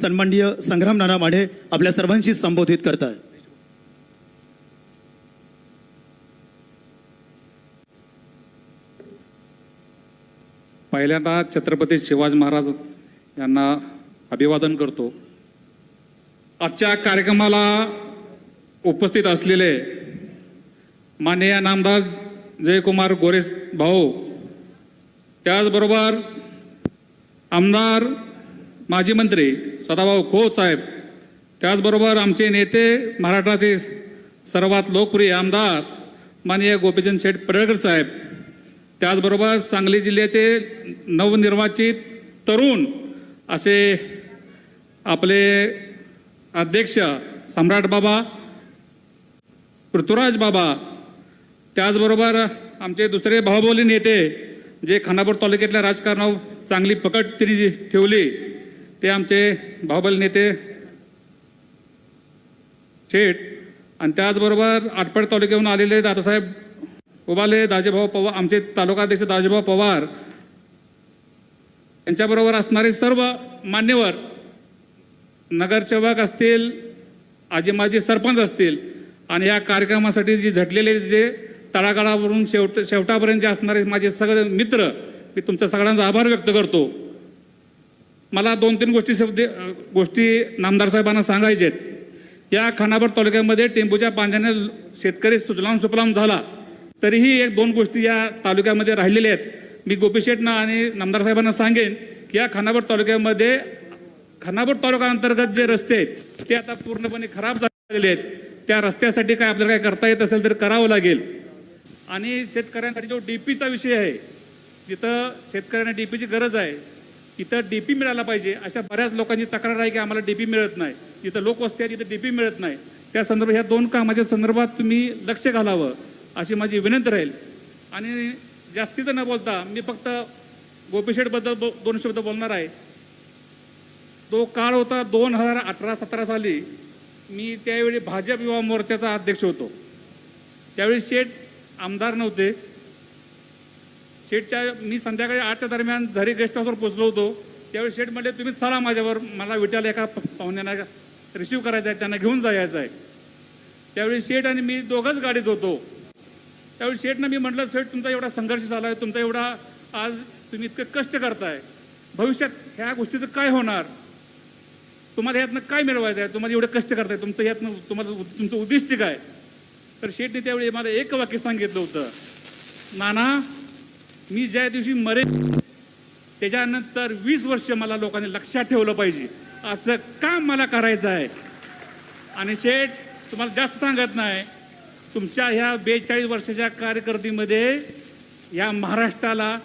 सन्माननीय संग्राम नाना माढे आपल्या सर्वांशी संबोधित करत आहे पहिल्यांदा छत्रपती शिवाजी महाराज यांना अभिवादन करतो. आजच्या कार्यक्रमाला उपस्थित असलेले माननीय नामदार जयकुमार गोरे भाऊ त्याचबरोबर आमदार माजी मंत्री सदाभाऊ खोत साहेब त्याचबरोबर आमचे नेते महाराष्ट्राचे सर्वात लोकप्रिय आमदार माननीय गोपीचंद शेठ पडळकर साहेब त्याचबरोबर सांगली जिल्ह्याचे नवनिर्वाचित तरुण असे आपले अध्यक्ष सम्राट बाबा पृथ्वीराज बाबा त्याचबरोबर आमचे दुसरे भावबोली नेते जे खानापूर तालुक्यातल्या राजकारणावर चांगली पकड त्यांनी जी ठेवली. ते आमचे बाहुबल नेते शेठ आणि त्याचबरोबर आटपाडी तालुक्याहून आलेले दादासाहेब उबाले दाजेभाऊ पवार आमचे तालुकाध्यक्ष दाजेभाऊ पवार यांच्याबरोबर असणारे सर्व मान्यवर नगरसेवक असतील आजी माजी सरपंच असतील आणि या कार्यक्रमासाठी जी झटलेले जे तळागाळावरून शेवट शेवटापर्यंत जे असणारे माझे सगळे मित्र मी तुमच्या सगळ्यांचा आभार व्यक्त करतो. मला दोन तीन गोष्टी शब्द गोष्टी नामदार साहेबांना सांगायचे आहेत. या खानापूर तालुक्यामध्ये टेंबूच्या पाण्याने शेतकरी सुजलाम सुफलाम झाला. तरीही एक दोन गोष्टी या तालुक्यामध्ये राहिलेल्या आहेत. मी गोपीशेठना आणि नामदार साहेबांना सांगेन की या खानापूर तालुक्यामध्ये खानापूर तालुका अंतर्गत जे रस्ते आहेत ते आता पूर्णपणे खराब झालेले आहेत. त्या रस्त्यासाठी काय आपल्याला काय करता येत असेल तर करावं लागेल. आणि शेतकऱ्यांसाठी जो डी पीचा विषय आहे तिथं शेतकऱ्यांना डी पीची गरज आहे. तिथं डीपी मिळाला पाहिजे. अशा बऱ्याच लोकांची तक्रार आहे की आम्हाला डी पी मिळत नाही. जिथं लोकवस्ती आहे तिथं डीपी मिळत नाही. त्या संदर्भात ह्या दोन कामाच्या संदर्भात तुम्ही लक्ष घालावं अशी माझी विनंती राहील. आणि जास्तीचं न बोलता मी फक्त गोपीशेठबद्दल बो दोन शब्द बोलणार आहे. तो काळ होता दोन हजार अठरा सतरा साली. मी त्यावेळी भाजप युवा मोर्चाचा अध्यक्ष होतो. त्यावेळी शेठ आमदार नव्हते. शेठच्या मी संध्याकाळी आठच्या दरम्यान झरी गेस्ट हाऊसवर पोचलो होतो त्यावेळी शेठ म्हटले तुम्ही चला माझ्यावर मला विटायला एका पाहुण्यांना रिसिव्ह करायचं आहे त्यांना घेऊन जायचं आहे. त्यावेळी शेठ आणि मी दोघंच गाडीत होतो. त्यावेळी शेठनं मी म्हटलं शेठ तुमचा एवढा संघर्ष झाला आहे तुमचा एवढा आज तुम्ही इतकं कष्ट करताय. भविष्यात ह्या गोष्टीचं काय होणार? तुम्हाला यातनं काय मिळवायचं आहे? तुम्हाला एवढं कष्ट करताय तुमचं यातनं तुम्हाला तुमचं उद्दिष्ट काय? तर शेठने त्यावेळी मला एक वाक्य सांगितलं होतं. नाना मी ज्या दिवशी मरेन त्याच्यानंतर वीस वर्ष मला लोकांनी लक्षात ठेवलं पाहिजे. असं काम मला करायचं आहे. आणि शेठ तुम्हाला जास्त सांगत नाही तुमच्या ह्या बेचाळीस वर्षाच्या कार्यकर्तीमध्ये या महाराष्ट्राला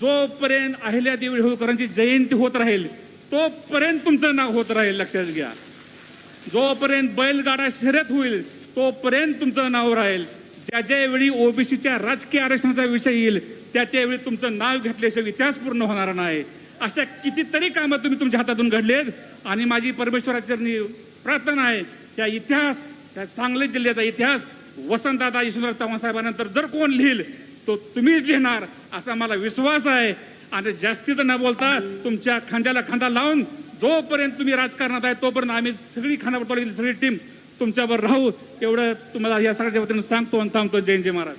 जोपर्यंत अहिल्यादेवी होळकरांची जयंती होत राहील तोपर्यंत तुमचं नाव होत राहील लक्षात घ्या. जोपर्यंत बैलगाडा शर्यत होईल तोपर्यंत तुमचं नाव राहील. ज्या ज्या वेळी ओबीसीच्या राजकीय आरक्षणाचा विषय येईल त्या त्यावेळी तुमचं नाव घेतल्याशिवाय इतिहास पूर्ण होणार नाही. अशा कितीतरी कामं तुम्ही तुमच्या हातातून घडलेत आणि माझी परमेश्वराचरणी प्रार्थना आहे त्या इतिहास त्या सांगली जिल्ह्याचा इतिहास वसंतदादा यशवंतराव चव्हाण साहेबांनंतर जर कोण लिहिल तो तुम्हीच लिहिणार असा मला विश्वास आहे. आणि जास्तीचं न बोलता तुमच्या खांद्याला खांदा लावून जोपर्यंत तुम्ही राजकारणात आहे तोपर्यंत आम्ही सगळी खानापूर सगळी टीम तुमच्यावर राहू. एवढं तुम्हाला या सगळ्याच्या वतीनं सांगतो आणि थांबतो. जय जय महाराज.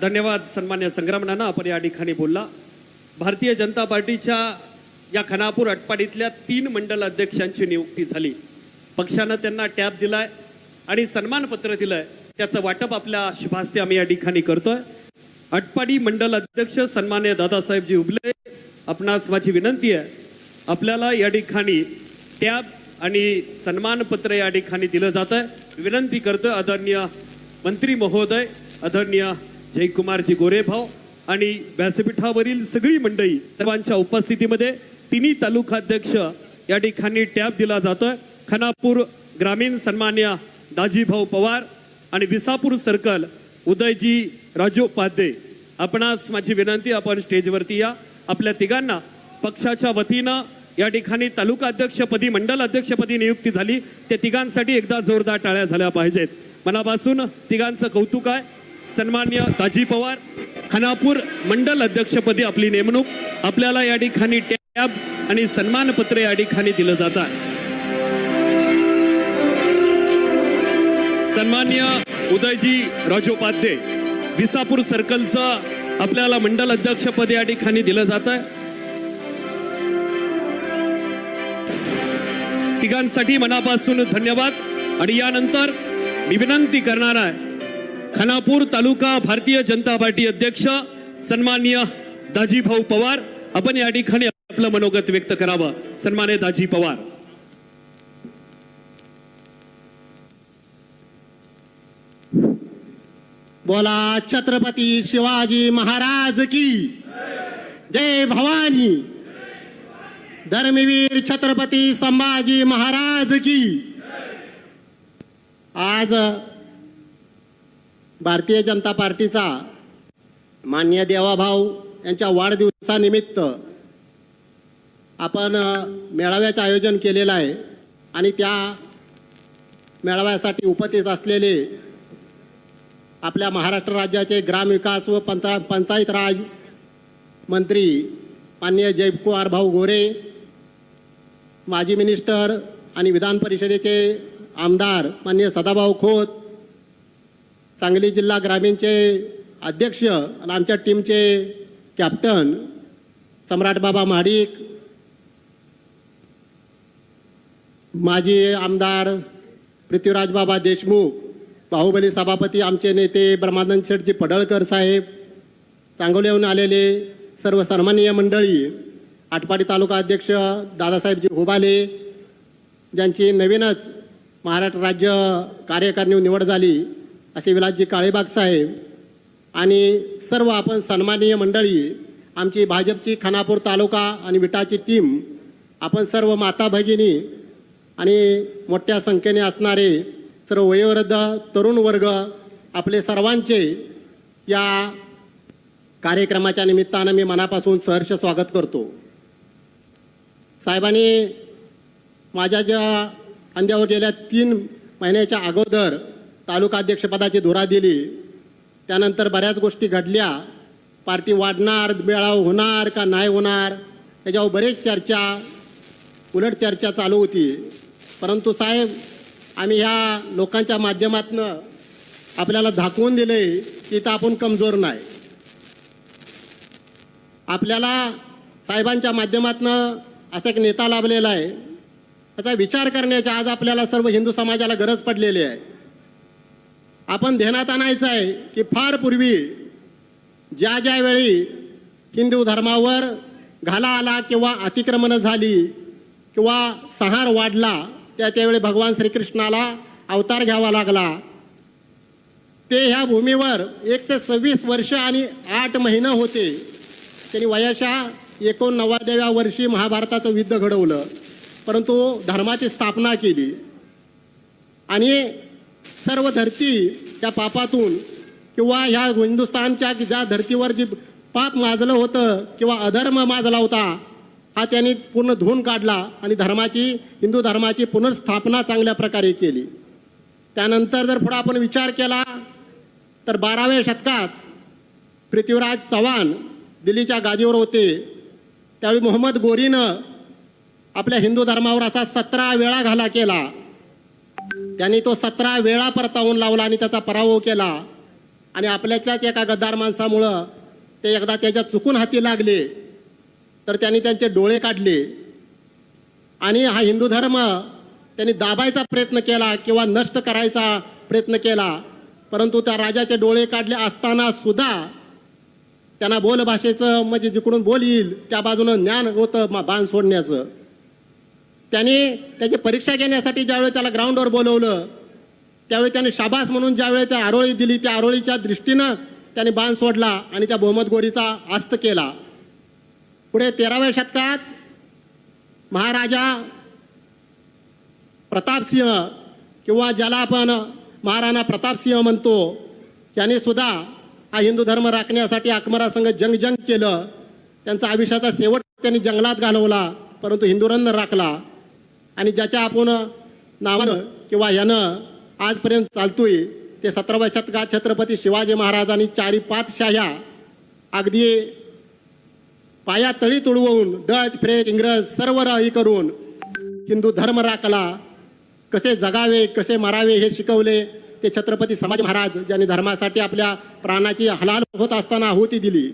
धन्यवाद सन्मान्य संग्राम नाना आपण या ठिकाणी बोलला. भारतीय जनता पार्टीच्या या खानापूर अटपाडीतल्या तीन मंडल अध्यक्षांची नियुक्ती झाली. पक्षानं त्यांना टॅब दिलाय आणि सन्मानपत्र दिलंय. त्याचं वाटप आपल्या शुभास्ते आम्ही या ठिकाणी करतोय. अटपाडी मंडल अध्यक्ष सन्मान्य दादासाहेबजी उबले आपणास माझी विनंती आहे आपल्याला या ठिकाणी टॅब आणि सन्मानपत्र या ठिकाणी दिलं जात आहे विनंती करतोय आदरणीय मंत्री महोदय आदरणीय जयकुमारजी गोरेभाव आणि व्यासपीठावरील सगळी मंडळी सर्वांच्या उपस्थितीमध्ये तिन्ही तालुकाध्यक्ष या ठिकाणी टॅब दिला जातोय. खानापूर ग्रामीण सन्मान्य दाजीभाऊ पवार आणि विसापूर सर्कल उदयजी राजोपाध्ये आपणास माझी विनंती आपण स्टेजवरती या. आपल्या तिघांना पक्षाच्या वतीनं या ठिकाणी तालुका अध्यक्षपदी मंडल अध्यक्षपदी नियुक्ती झाली. त्या तिघांसाठी एकदा जोरदार टाळ्या झाल्या पाहिजेत. मनापासून तिघांचं कौतुक आहे. सन्मान्य ताजी पवार खानापूर मंडल अध्यक्षपदी आपली नेमणूक आपल्याला या ठिकाणी टॅब आणि सन्मानपत्र या ठिकाणी दिलं जातात. सन्मान्य उदयजी राजोपाध्ये विसापूर सर्कलचं आपल्याला मंडल अध्यक्षपद या ठिकाणी दिलं जात. आहे तिघांसाठी मनापासून धन्यवाद आणि यानंतर मी विनंती करणार आहे खानापूर तालुका भारतीय जनता पार्टी अध्यक्ष सन्मान्य दाजीभाऊ पवार आपण या ठिकाणी आपलं मनोगत व्यक्त करावं सन्मान्य दाजी पवार बोला छत्रपती शिवाजी महाराज की जय भवानी धर्मवीर छत्रपती संभाजी महाराज की आज भारतीय जनता पार्टीचा मान्य देवाभाऊ यांच्या वाढदिवसानिमित्त आपण मेळाव्याचं आयोजन केलेलं आहे आणि त्या मेळाव्यासाठी उपस्थित असलेले आपल्या महाराष्ट्र राज्याचे ग्रामविकास व पंचा पंचायत राज मंत्री माननीय जयकुमार भाऊ गोरे माजी मिनिस्टर आणि विधान परिषदेचे आमदार माननीय सदाभाऊ खोत सांगली जिल्हा ग्रामीणचे अध्यक्ष आणि आमच्या टीमचे कॅप्टन सम्राट बाबा महाडिक माजी आमदार पृथ्वीराज बाबा देशमुख बाहुबली सभापती आमचे नेते ब्रह्मानंद शेठजी पडळकर साहेब सांगोल्याहून आलेले सर्व सन्माननीय मंडळी आटपाडी तालुका अध्यक्ष दादासाहेबजी होबाले ज्यांची नवीनच महाराष्ट्र राज्य कार्यकारिणी निवड झाली. असे विलासजी काळेबाग साहेब आणि सर्व आपण सन्माननीय मंडळी आमची भाजपची खानापूर तालुका आणि विटाची टीम आपण सर्व माता भगिनी आणि मोठ्या संख्येने असणारे सर्व वयोवृद्ध तरुण वर्ग आपले सर्वांचे या कार्यक्रमाच्या निमित्तानं मी मनापासून सहर्ष स्वागत करतो. साहेबांनी माझ्या ज्या अंड्यावर गेल्या तीन महिन्याच्या अगोदर तालुका अध्यक्षपदाची धुरा दिली. त्यानंतर बऱ्याच गोष्टी घडल्या. पार्टी वाढणार मेळाव होणार का नाही होणार याच्यावर बरेच चर्चा उलट चर्चा चालू होती. परंतु साहेब आम्ही ह्या लोकांच्या माध्यमातनं आपल्याला दाखवून दिले की तर आपण कमजोर नाही. आपल्याला साहेबांच्या माध्यमातनं असा एक नेता लाभलेला आहे. त्याचा विचार करण्याची आज आपल्याला सर्व हिंदू समाजाला गरज पडलेली आहे. आपण ध्यानात आणायचं आहे की फार पूर्वी ज्या ज्या वेळी हिंदू धर्मावर घाला आला किंवा अतिक्रमणं झाली किंवा संहार वाढला त्या त्यावेळी भगवान श्रीकृष्णाला अवतार घ्यावा लागला. ते ह्या भूमीवर एकशे सव्वीस वर्ष आणि आठ महिनं होते. त्यांनी वयाच्या एकोणनव्वदव्या वर्षी महाभारताचं युद्ध घडवलं. परंतु धर्माची स्थापना केली. आणि सर्व धरती त्या पापातून किंवा ह्या हिंदुस्थानच्या ज्या धर्तीवर जी पाप माजलं होतं किंवा अधर्म माजला होता हा त्यांनी पूर्ण धुवून काढला आणि धर्माची हिंदू धर्माची पुनर्स्थापना चांगल्या प्रकारे केली. त्यानंतर जर पुढे आपण विचार केला तर बाराव्या शतकात पृथ्वीराज चव्हाण दिल्लीच्या गादीवर होते. त्यावेळी मोहम्मद गोरीनं आपल्या हिंदू धर्मावर असा सतरा वेळा घाला केला. त्यांनी तो सतरा वेळा परतावून लावला आणि त्याचा पराभव केला. आणि आपल्यातल्याच एका गद्दार माणसामुळं ते एकदा त्याच्या चुकून हाती लागले तर त्यांनी त्यांचे डोळे काढले. आणि हा हिंदू धर्म त्यांनी दाबायचा प्रयत्न केला किंवा नष्ट करायचा प्रयत्न केला परंतु त्या राजाचे डोळे काढले असताना सुद्धा त्यांना बोलभाषेचं म्हणजे जिकडून बोल येईल त्या बाजूनं ज्ञान होतं मा- बाण सोडण्याचं. त्याने त्याची परीक्षा घेण्यासाठी ज्यावेळी त्याला ग्राउंडवर बोलवलं त्यावेळी त्याने शाबास म्हणून ज्यावेळी त्या आरोळी दिली त्या आरोळीच्या दृष्टीनं त्याने बाण सोडला आणि त्या बहुमत गोरीचा आस्त केला. पुढे तेराव्या शतकात महाराजा प्रतापसिंह किंवा ज्याला आपण महाराणा प्रतापसिंह म्हणतो याने सुद्धा हा हिंदू धर्म राखण्यासाठी आकमरासंघ जंग जंग केलं. त्यांचा आयुष्याचा शेवट त्यांनी जंगलात घालवला परंतु हिंदुरांना राखला. आणि ज्याच्या आपण नावानं किंवा यानं आजपर्यंत चालतोय ते सतराव्या शतकात छत्रपती शिवाजी महाराजांनी चारी पाच शाह्या अगदी पाया तळी तुडवून डच फ्रेंच इंग्रज सर्व राही करून हिंदू धर्म राखला कसे जगावे कसे मरावे हे शिकवले ते छत्रपती संभाजी महाराज ज्यांनी धर्मासाठी आपल्या प्राणाची हलाल होत असताना आहुती दिली.